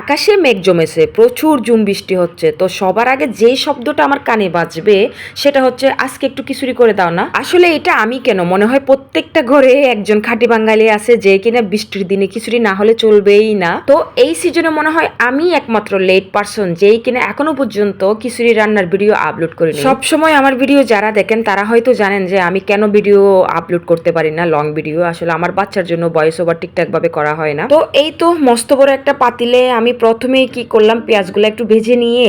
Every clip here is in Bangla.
আকাশে মেঘ জমেছে, প্রচুর জুম বৃষ্টি হচ্ছে। তো সবার আগে যেই শব্দটা আমার কানে বাজবে, সেটা হচ্ছে, আজকে একটু খিচুড়ি করে দাও না। আসলে এটা আমি কেন? মনে হয় প্রত্যেকটা ঘরে একজন খাঁটি বাঙালি আছে যে কিনা বৃষ্টির দিনে খিচুড়ি না হলে চলবেই না। তো এই সিজনে মনে হয় আমি একমাত্র লেট পারসন যেই কিনা এখনও পর্যন্ত খিচুড়ি রান্নার ভিডিও আপলোড করিনি। সব সময় আমার ভিডিও যারা দেখেন, তারা হয়তো জানেন যে আমি কেন ভিডিও আপলোড করতে পারি না লং ভিডিও আসলে আমার বাচ্চার জন্য ভয়েস ওভার ঠিকঠাক ভাবে করা হয় না। তো এই তো মস্ত বড় একটা পাতিলে আমি প্রথমেই কি করলাম, পেঁয়াজগুলো একটু ভেজে নিয়ে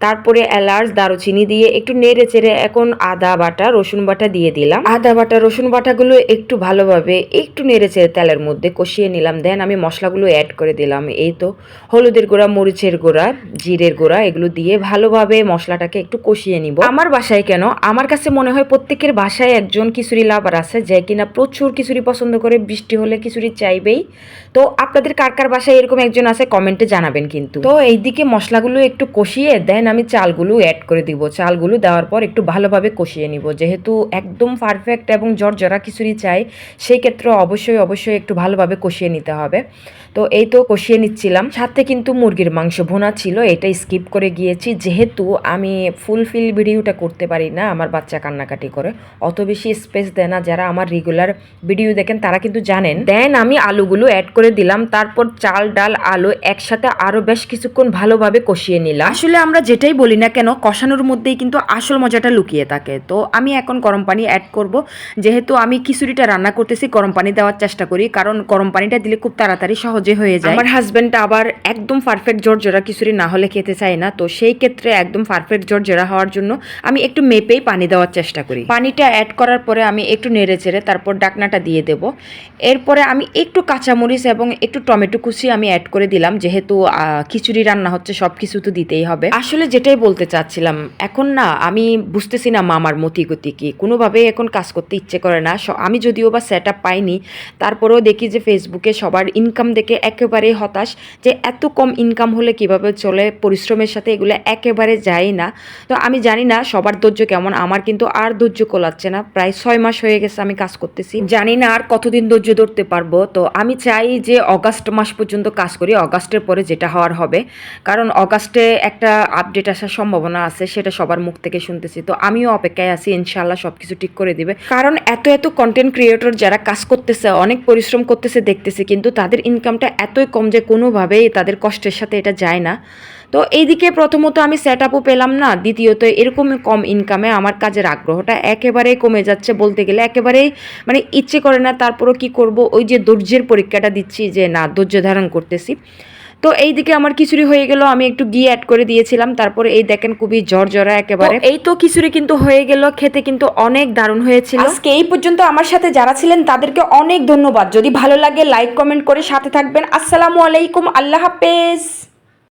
তারপরে এলাচ, দারুচিনি দিয়ে একটু নেড়ে চেড়ে এখন আদা বাটা, রসুন বাটা দিয়ে দিলাম। আদা বাটা, রসুন বাটাগুলো একটু ভালোভাবে একটু নেড়ে চেড়ে তেলের মধ্যে কষিয়ে নিলাম। দেন আমি মশলাগুলো অ্যাড করে দিলাম। এই তো হলুদের গুঁড়া, মরিচের গুঁড়া, জিরের গুঁড়া, এগুলো দিয়ে ভালোভাবে মশলাটাকে একটু কষিয়ে নিব। আমার বাসায় কেন? আমার কাছে মনে হয় প্রত্যেকের বাসায় একজন খিচুড়ি লাভার আছে যে কিনা প্রচুর খিচুড়ি পছন্দ করে, বৃষ্টি হলে খিচুড়ি চাইবেই। তো আপনাদের কার কার বাসায় এরকম একজন আছে কমেন্টে জানাবেন কিন্তু। তো এইদিকে মশলাগুলো একটু কষিয়ে, দেন আমি চালগুলো অ্যাড করে দিব। চালগুলো দেওয়ার পর একটু ভালোভাবে কষিয়ে নিব। যেহেতু একদম পারফেক্ট এবং জর্জরা খিচুড়ি চাই, সেই ক্ষেত্রে অবশ্যই অবশ্যই একটু ভালোভাবে কষিয়ে নিতে হবে। তো এই তো কষিয়ে নিচ্ছিলাম। সাথে কিন্তু মুরগির মাংস ভুনা ছিল, এটা স্কিপ করে গিয়েছি। যেহেতু আমি ফুলফিল ভিডিওটা করতে পারি না আমার বাচ্চা কান্নাকাটি করে, অত বেশি স্পেস দেয় না। যারা আমার রেগুলার ভিডিও দেখেন তারা কিন্তু জানেন। দেন আমি আলুগুলো অ্যাড করে দিলাম। তারপর চাল, ডাল, আলু একসাথে আরও বেশ কিছুক্ষণ ভালোভাবে কষিয়ে নিলাম। আসলে আমরা যেটাই বলি না কেন কষানোর মধ্যেই কিন্তু আসল মজাটা লুকিয়ে থাকে। তো আমি এখন গরম পানি অ্যাড করব। যেহেতু আমি খিচুড়িটা রান্না করতেছি গরম পানি দেওয়ার চেষ্টা করি কারণ গরম পানিটা দিলে খুব তাড়াতাড়ি সহজে হয়ে যায়। আমার হাজব্যান্ডটা আবার একদম পারফেক্ট জর্জরা খিচুড়ি না হলে খেতে চায় না। তো সেই ক্ষেত্রে একদম পারফেক্ট জর্জরা হওয়ার জন্য আমি একটু মেপেই পানি দেওয়ার চেষ্টা করি। পানিটা অ্যাড করার পরে আমি একটু নেড়ে চেড়ে তারপর ডাকনাটা দিয়ে দেব। এরপরে আমি একটু কাঁচামরিচ এবং একটু টমেটো কুচি আমি অ্যাড করে দিলাম যেহেতু খিচুড়ি রান্না হচ্ছে সব কিছু তো দিতেই হবে। আসলে যেটাই বলতে চাচ্ছিলাম, এখন না, আমি বুঝতেছি না মামার মতি গতি কি। কোনোভাবেই এখন কাজ করতে ইচ্ছে করে না। আমি যদিও বা সেট আপ পাইনি, তারপরেও দেখি যে ফেসবুকে সবার ইনকাম দেখে একেবারেই হতাশ যে এত কম ইনকাম হলে কীভাবে চলে? পরিশ্রমের সাথে এগুলো একেবারে যায় না। তো আমি জানি না সবার ধৈর্য কেমন, আমার কিন্তু আর ধৈর্য কোলাচ্ছে না। প্রায় ছয় মাস হয়ে গেছে আমি কাজ করতেছি। জানি না আর কতদিন ধৈর্য ধরতে পারব। তো আমি চাই যে অগাস্ট মাস পর্যন্ত কাজ করি। অগাস্টের পরে যেটা হওয়ার হবে। কারণ অগাস্টে একটা আপডেট আসার সম্ভাবনা আছে, সেটা সবার মুখ থেকে শুনতেছি। তো আমিও অপেক্ষায় আছি ইনশাল্লাহ সব কিছু ঠিক করে দিবে। কারণ এত এত কন্টেন্ট ক্রিয়েটর যারা কাজ করতেছে, অনেক পরিশ্রম করতেছে, দেখতেছি, কিন্তু তাদের ইনকামটা এতই কম যে কোনোভাবেই তাদের কষ্টের সাথে এটা যায় না। তো এইদিকে প্রথমত আমি সেট আপও পেলাম না, দ্বিতীয়ত এরকম কম ইনকামে আমার কাজের আগ্রহটা একেবারেই কমে যাচ্ছে বলতে গেলে, একেবারেই মানে ইচ্ছে করে না, তারপরও কি করব? ওই যে ধৈর্যের পরীক্ষাটা দিচ্ছি যে না, ধৈর্য ধারণ করতেছি। তো এই দিকে আমার খিচুড়ি হয়ে গেল আমি একটু ঘি অ্যাড করে দিয়েছিলাম। তারপরে এই দেখেন খুবই জ্বর জ্বরা একেবারে এই তো খিচুড়ি কিন্তু হয়ে গেল খেতে কিন্তু অনেক দারুণ হয়েছিল। আজকে এই পর্যন্ত আমার সাথে যারা ছিলেন তাদেরকে অনেক ধন্যবাদ। যদি ভালো লাগে লাইক কমেন্ট করে সাথে থাকবেন। আসসালামু আলাইকুম আল্লাহ হাফেজ।